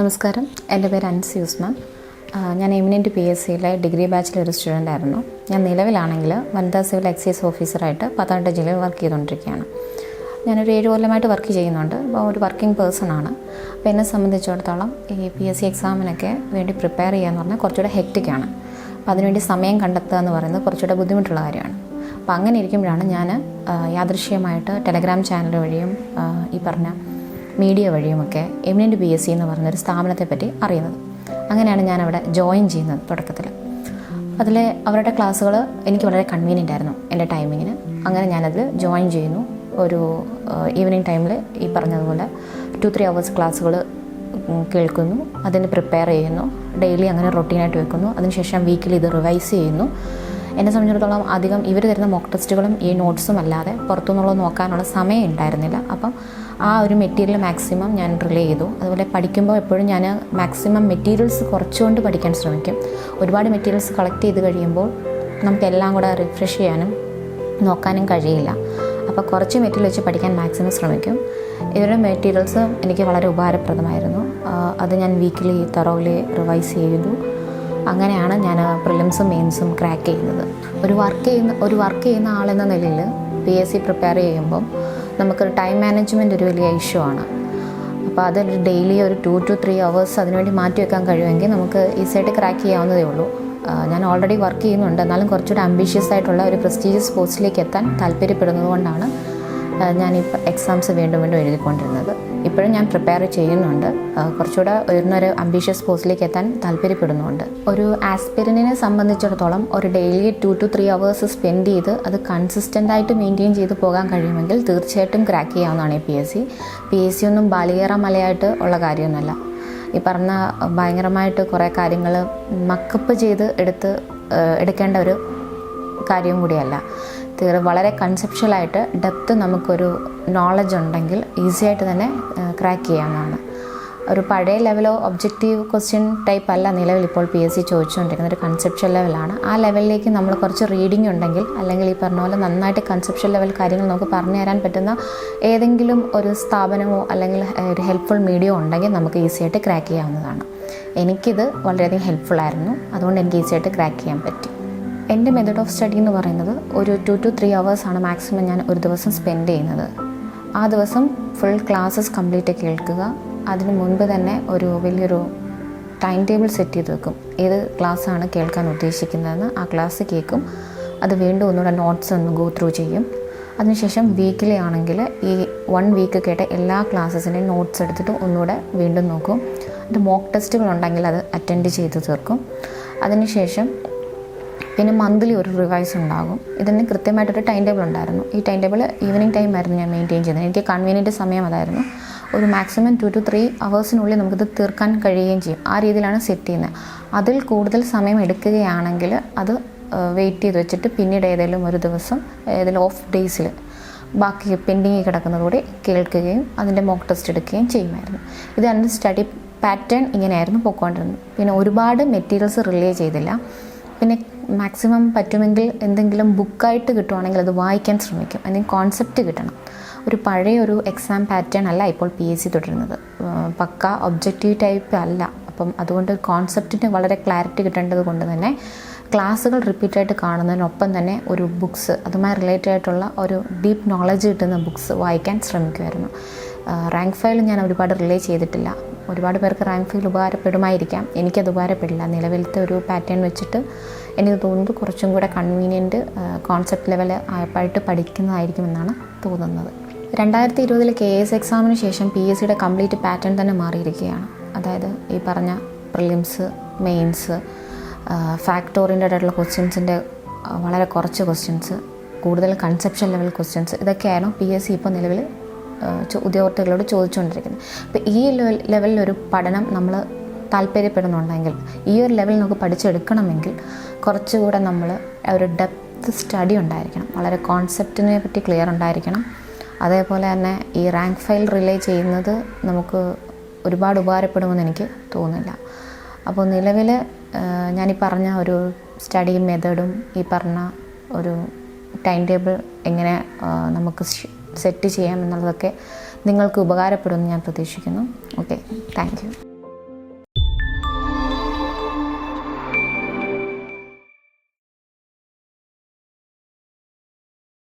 നമസ്കാരം. എന്റെ പേര് അൻസി ഉസ്മാൻ. ഞാൻ എമിനന്റ് പി എസ് സിയിലെ ഡിഗ്രി ബാച്ചിലെ ഒരു സ്റ്റുഡന്റ് ആയിരുന്നു ഞാൻ നിലവിലാണെങ്കിൽ വനിതാ സിവിൽ എക്സൈസ് ഓഫീസറായിട്ട് പത്തനംതിട്ട ജില്ലയിൽ വർക്ക് ചെയ്തുകൊണ്ടിരിക്കുകയാണ്. ഞാനൊരു ഏഴ് കൊല്ലമായിട്ട് വർക്ക് ചെയ്യുന്നുണ്ട്. അപ്പോൾ ഒരു വർക്കിംഗ് പേഴ്സൺ ആണ് അപ്പോൾ എന്നെ സംബന്ധിച്ചിടത്തോളം ഈ പി എസ് സി എക്സാമിനൊക്കെ വേണ്ടി പ്രിപ്പയർ ചെയ്യുക എന്ന് പറഞ്ഞാൽ കുറച്ചുകൂടെ ഹെക്റ്റിക്കാണ് അപ്പോൾ അതിനുവേണ്ടി സമയം കണ്ടെത്തുക എന്ന് പറയുന്നത് കുറച്ചുകൂടെ ബുദ്ധിമുട്ടുള്ള കാര്യമാണ്. അപ്പോൾ അങ്ങനെ ഇരിക്കുമ്പോഴാണ് ഞാൻ യാദൃശ്യമായിട്ട് ടെലഗ്രാം ചാനൽ വഴിയും ഈ പറഞ്ഞ മീഡിയ വഴിയുമൊക്കെ എമിനന്റ് പി എസ് സി എന്ന് പറഞ്ഞൊരു സ്ഥാപനത്തെ പറ്റി അറിയുന്നത്. അങ്ങനെയാണ് ഞാൻ അവിടെ ജോയിൻ ചെയ്യുന്നത് തുടക്കത്തിൽ. അതിൽ അവരുടെ ക്ലാസ്സുകൾ എനിക്ക് വളരെ കൺവീനിയന്റ് ആയിരുന്നു എന്റെ ടൈമിങ്ങിന് അങ്ങനെ ഞാനതിൽ ജോയിൻ ചെയ്യുന്നു. ഒരു ഈവനിങ് ടൈമിൽ ഈ പറഞ്ഞതുപോലെ ടു ത്രീ അവേഴ്സ് ക്ലാസ്സുകൾ കേൾക്കുന്നു. അതിന് പ്രിപ്പയർ ചെയ്യുന്നു. ഡെയിലി അങ്ങനെ റൊട്ടീനായിട്ട് വെക്കുന്നു. അതിനുശേഷം വീക്കിലി ഇത് റിവൈസ് ചെയ്യുന്നു. എന്നെ സംബന്ധിച്ചിടത്തോളം അധികം ഇവർ തരുന്ന മോക്ക് ടെസ്റ്റുകളും ഈ നോട്ട്സും അല്ലാതെ പുറത്തുനിന്നുള്ളത് നോക്കാനുള്ള സമയം ഉണ്ടായിരുന്നില്ല. അപ്പം ആ ഒരു മെറ്റീരിയൽ മാക്സിമം ഞാൻ റിലേ ചെയ്തു. അതുപോലെ പഠിക്കുമ്പോൾ എപ്പോഴും ഞാൻ മാക്സിമം മെറ്റീരിയൽസ് കുറച്ചുകൊണ്ട് പഠിക്കാൻ ശ്രമിക്കും. ഒരുപാട് മെറ്റീരിയൽസ് കളക്ട് ചെയ്ത് കഴിയുമ്പോൾ നമുക്കെല്ലാം കൂടെ റിഫ്രഷ് ചെയ്യാനും നോക്കാനും കഴിയില്ല. അപ്പോൾ കുറച്ച് മെറ്റീരിയൽ വെച്ച് പഠിക്കാൻ മാക്സിമം ശ്രമിക്കും. ഇവരുടെ മെറ്റീരിയൽസ് എനിക്ക് വളരെ ഉപകാരപ്രദമായിരുന്നു. അത് ഞാൻ വീക്കിലി തറോലി റിവൈസ് ചെയ്തു. അങ്ങനെയാണ് ഞാൻ പ്രിലിംസും മെയിൻസും ക്രാക്ക് ചെയ്യുന്നത്. ഒരു വർക്ക് ചെയ്യുന്ന ഒരു വർക്ക് ചെയ്യുന്ന ആളെന്ന നിലയിൽ പി എസ് സി പ്രിപ്പയർ ചെയ്യുമ്പം നമുക്കൊരു ടൈം മാനേജ്മെന്റ് ഒരു വലിയ ഇഷ്യൂ ആണ്. അപ്പോൾ അതൊരു ഡെയിലി ഒരു ടു ടു ത്രീ അവേഴ്സ് അതിനുവേണ്ടി മാറ്റി വെക്കാൻ കഴിയുമെങ്കിൽ നമുക്ക് ഈസിയായിട്ട് ക്രാക്ക് ചെയ്യാവുന്നതേ ഉള്ളൂ. ഞാൻ ഓൾറെഡി വർക്ക് ചെയ്യുന്നുണ്ട്. എന്നാലും കുറച്ചുകൂടി അംബീഷ്യസ് ആയിട്ടുള്ള ഒരു പ്രസ്റ്റീജിയസ് പോസ്റ്റിലേക്ക് എത്താൻ താല്പര്യപ്പെടുന്നത് കൊണ്ടാണ് ഞാൻ ഈ എക്സാംസ് വീണ്ടും വീണ്ടും എഴുതിക്കൊണ്ടിരുന്നത്. ഇപ്പോഴും ഞാൻ പ്രിപ്പയർ ചെയ്യുന്നുണ്ട്. കുറച്ചുകൂടെ ഉയർന്നൊരു അംബീഷ്യസ് പോസ്റ്റിലേക്ക് എത്താൻ താല്പര്യപ്പെടുന്നുണ്ട്. ഒരു ആസ്പിരിനെ സംബന്ധിച്ചിടത്തോളം ഒരു daily two two three hours spend ചെയ്ത് അത് കൺസിസ്റ്റന്റ് ആയിട്ട് മെയിന്റെയിൻ ചെയ്ത് പോകാൻ കഴിയുമെങ്കിൽ തീർച്ചയായിട്ടും ക്രാക്ക് ചെയ്യാവുന്നതാണ് ഈ P S C P S C ഒന്നും ബാലികേറ മലയായിട്ട് ഉള്ള കാര്യമൊന്നുമല്ല. ഈ പറഞ്ഞ ഭയങ്കരമായിട്ട് കുറേ കാര്യങ്ങൾ മക്കപ്പ് ചെയ്ത് എടുത്ത് എടുക്കേണ്ട ഒരു കാര്യം കൂടിയല്ല. തീരെ വളരെ കൺസെപ്ഷ്യലായിട്ട് ഡെപ്ത് നമുക്കൊരു നോളജ് ഉണ്ടെങ്കിൽ ഈസിയായിട്ട് തന്നെ ക്രാക്ക് ചെയ്യാവുന്നതാണ്. ഒരു പഴയ ലെവലോ ഒബ്ജക്റ്റീവ് ക്വസ്റ്റ്യൻ ടൈപ്പ് അല്ല നിലവിൽ ഇപ്പോൾ പി എസ് സി ചോദിച്ചുകൊണ്ടിരിക്കുന്ന ഒരു കൺസെപ്ഷ്യൽ ലെവലാണ് ആ ലെവലിലേക്ക് നമ്മൾ കുറച്ച് റീഡിംഗ് ഉണ്ടെങ്കിൽ അല്ലെങ്കിൽ ഈ പറഞ്ഞ പോലെ നന്നായിട്ട് കൺസെപ്ഷ്യൽ ലെവൽ കാര്യങ്ങൾ നമുക്ക് പറഞ്ഞു തരാൻ പറ്റുന്ന ഏതെങ്കിലും ഒരു സ്ഥാപനമോ അല്ലെങ്കിൽ ഒരു ഹെൽപ്ഫുൾ മീഡിയോ ഉണ്ടെങ്കിൽ നമുക്ക് ഈസി ആയിട്ട് ക്രാക്ക് ചെയ്യാവുന്നതാണ്. എനിക്കിത് വളരെയധികം ഹെൽപ്ഫുൾ ആയിരുന്നു. അതുകൊണ്ട് എനിക്ക് ഈസിയായിട്ട് ക്രാക്ക് ചെയ്യാൻ പറ്റി. എന്റെ മെത്തേഡ് ഓഫ് സ്റ്റഡി എന്ന് പറയുന്നത് ഒരു ടു ടു ത്രീ ആണ് മാക്സിമം ഞാൻ ഒരു ദിവസം സ്പെൻഡ് ചെയ്യുന്നത്. ആ ദിവസം ഫുൾ ക്ലാസ്സസ് കംപ്ലീറ്റ് കേൾക്കുക അതിന് മുൻപ് തന്നെ ഒരു വലിയൊരു ടൈം ടേബിൾ സെറ്റ് ചെയ്ത് വെക്കും. ഏത് ക്ലാസ്സാണ് കേൾക്കാൻ ഉദ്ദേശിക്കുന്നതെന്ന് ആ ക്ലാസ് കേൾക്കും. അത് വീണ്ടും ഒന്നുകൂടെ നോട്ട്സ് ഒന്ന് ഗോ ത്രൂ ചെയ്യും. അതിനുശേഷം വീക്കിലി ആണെങ്കിൽ ഈ വൺ വീക്ക് കേട്ട എല്ലാ ക്ലാസ്സസിന്റെയും നോട്ട്സ് എടുത്തിട്ട് ഒന്നുകൂടെ വീണ്ടും നോക്കും. അത് മോക്ക് ടെസ്റ്റുകൾ ഉണ്ടെങ്കിൽ അത് അറ്റൻഡ് ചെയ്ത് തീർക്കും. അതിനുശേഷം പിന്നെ മന്ത്ലി ഒരു റിവൈസ് ഉണ്ടാകും. ഇതിന് കൃത്യമായിട്ടൊരു ടൈം ടേബിൾ ഉണ്ടായിരുന്നു. ഈ ടൈം ടേബിൾ ഈവനിങ് ടൈം ആയിരുന്നു ഞാൻ മെയിന്റെയിൻ ചെയ്തത്. എനിക്ക് കൺവീനിയന്റ് സമയം അതായിരുന്നു. ഒരു മാക്സിമം ടു ടു ത്രീ അവേഴ്സിനുള്ളിൽ നമുക്കിത് തീർക്കാൻ കഴിയുകയും ചെയ്യും. ആ രീതിയിലാണ് സെറ്റ് ചെയ്യുന്നത്. അതിൽ കൂടുതൽ സമയം എടുക്കുകയാണെങ്കിൽ അത് വെയിറ്റ് ചെയ്ത് വെച്ചിട്ട് പിന്നീട് ഏതെങ്കിലും ഒരു ദിവസം ഏതെങ്കിലും ഓഫ് ഡേയ്സിൽ ബാക്കി പെൻഡിങ് കിടക്കുന്നതോടെ കേൾക്കുകയും അതിന്റെ മോക്ക് ടെസ്റ്റ് എടുക്കുകയും ചെയ്യുമായിരുന്നു. ഇത് എന്റെ സ്റ്റഡി പാറ്റേൺ ഇങ്ങനെയായിരുന്നു പോയിക്കൊണ്ടിരുന്നത്. പിന്നെ ഒരുപാട് മെറ്റീരിയൽസ് റിലേ ചെയ്തില്ല. പിന്നെ മാക്സിമം പറ്റുമെങ്കിൽ എന്തെങ്കിലും ബുക്കായിട്ട് കിട്ടുവാണെങ്കിൽ അത് വായിക്കാൻ ശ്രമിക്കും. അല്ലെങ്കിൽ കോൺസെപ്റ്റ് കിട്ടണം. ഒരു പഴയ ഒരു എക്സാം പാറ്റേൺ അല്ല ഇപ്പോൾ പി എസ് സി തുടരുന്നത്. പക്ക ഒബ്ജക്റ്റീവ് ടൈപ്പ് അല്ല. അപ്പം അതുകൊണ്ട് കോൺസെപ്റ്റിന് വളരെ ക്ലാരിറ്റി കിട്ടേണ്ടത് കൊണ്ട് തന്നെ ക്ലാസ്സുകൾ റിപ്പീറ്റായിട്ട് കാണുന്നതിനൊപ്പം തന്നെ ഒരു ബുക്സ് അതുമായി റിലേറ്റഡ് ആയിട്ടുള്ള ഒരു ഡീപ്പ് നോളജ് കിട്ടുന്ന ബുക്സ് വായിക്കാൻ ശ്രമിക്കുമായിരുന്നു. റാങ്ക് ഫയൽ ഞാൻ ഒരുപാട് റിലേ ചെയ്തിട്ടില്ല. ഒരുപാട് പേർക്ക് റാങ്ക് ഫീൽ ഉപകാരപ്പെടുമായിരിക്കാം. എനിക്കത് ഉപകാരപ്പെടില്ല. നിലവിലത്തെ ഒരു പാറ്റേൺ വെച്ചിട്ട് എനിക്ക് തോന്നുന്നത് കുറച്ചും കൂടെ കൺവീനിയന്റ് കോൺസെപ്റ്റ് ലെവൽ ആയിട്ട് പഠിക്കുന്നതായിരിക്കുമെന്നാണ് തോന്നുന്നത്. രണ്ടായിരത്തി ഇരുപതിൽ കെ എസ് എക്സാമിന് ശേഷം പി എസ് സിയുടെ കംപ്ലീറ്റ് പാറ്റേൺ തന്നെ മാറിയിരിക്കുകയാണ്. അതായത് ഈ പറഞ്ഞ പ്രിലിംസ് മെയിൻസ് ഫാക്ട് ഓറിയന്റഡ് ആയിട്ടുള്ള ക്വസ്റ്റ്യൻസിന്റെ വളരെ കുറച്ച് ക്വസ്റ്റ്യൻസ് കൂടുതൽ കൺസെപ്ഷൻ ലെവൽ ക്വസ്റ്റ്യൻസ് ഇതൊക്കെയാണ് പി എസ് സി ഇപ്പോൾ നിലവിൽ ഉദ്യോഗാർത്ഥികളോട് ചോദിച്ചുകൊണ്ടിരിക്കുന്നത് അപ്പോൾ ഈ ലെവലിലൊരു പഠനം നമ്മൾ താല്പര്യപ്പെടുന്നുണ്ടെങ്കിൽ ഈ ഒരു ലെവൽ നമുക്ക് പഠിച്ചെടുക്കണമെങ്കിൽ കുറച്ചുകൂടെ നമ്മൾ ഒരു ഡെപ്ത് സ്റ്റഡി ഉണ്ടായിരിക്കണം. വളരെ കോൺസെപ്റ്റിനെ പറ്റി ക്ലിയർ ഉണ്ടായിരിക്കണം. അതേപോലെ തന്നെ ഈ റാങ്ക് ഫയൽ റിലേ ചെയ്യുന്നത് നമുക്ക് ഒരുപാട് ഉപകാരപ്പെടുമെന്ന് എനിക്ക് തോന്നുന്നില്ല. അപ്പോൾ നിലവിൽ ഞാനീ പറഞ്ഞ ഒരു സ്റ്റഡി മെത്തേഡും ഈ പറഞ്ഞ ഒരു ടൈം ടേബിൾ എങ്ങനെ നമുക്ക് സെറ്റ് ചെയ്യാം എന്നുള്ളതൊക്കെ നിങ്ങൾക്ക് ഉപകാരപ്പെടുമെന്ന് ഞാൻ പ്രതീക്ഷിക്കുന്നു. Okay thank